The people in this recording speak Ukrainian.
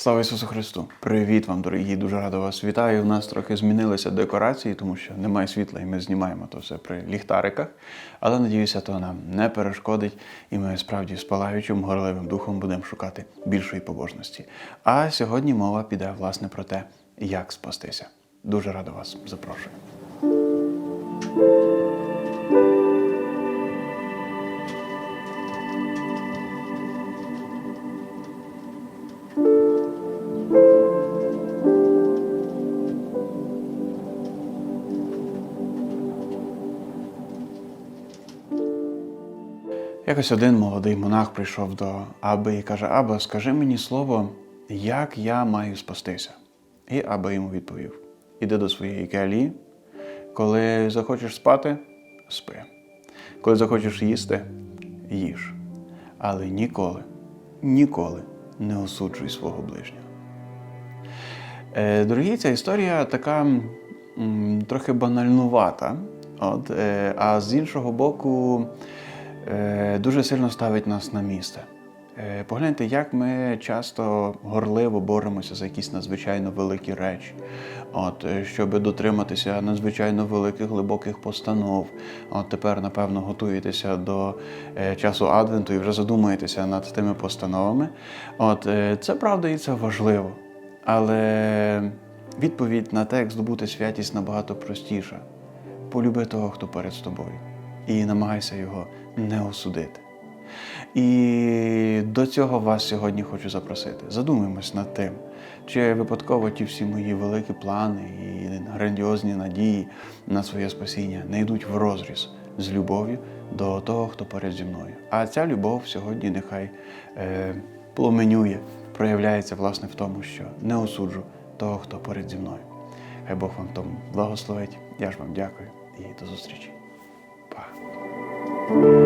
Слава Ісусу Христу! Привіт вам, дорогі! Дуже радо вас вітаю. У нас трохи змінилися декорації, тому що немає світла, і ми знімаємо то все при ліхтариках. Але надіюся, то нам не перешкодить, і ми справді з палаючим горливим духом будемо шукати більшої побожності. А сьогодні мова піде власне про те, як спастися. Дуже радо вас запрошую. Якось один молодий монах прийшов до Аби і каже: Аба, скажи мені слово, як я маю спастися? І Аба йому відповів: Іди до своєї келії, коли захочеш спати, спи. Коли захочеш їсти, їж. Але ніколи, ніколи не осуджуй свого ближнього. Е, Дорогі, ця історія така трохи банальнувата. От, е, а з іншого боку, дуже сильно ставить нас на місце. Е, Погляньте, як ми часто горливо боремося за якісь надзвичайно великі речі, от, е, щоб дотриматися надзвичайно великих глибоких постанов. От тепер, напевно, готуєтеся до е, часу Адвенту і вже задумаєтеся над тими постановами. От, е, це правда і це важливо. Але відповідь на те, як здобути святість набагато простіша. Полюби того, хто перед тобою, і намагайся його не осудити. І до цього вас сьогодні хочу запросити. Задумаємось над тим, чи випадково ті всі мої великі плани і грандіозні надії на своє спасіння не йдуть в розріз з любов'ю до того, хто перед зі мною. А ця любов сьогодні нехай е, пламенює, проявляється власне в тому, що не осуджу того, хто перед зі мною. Хай Бог вам тому благословить. Я ж вам дякую і до зустрічі. Thank you.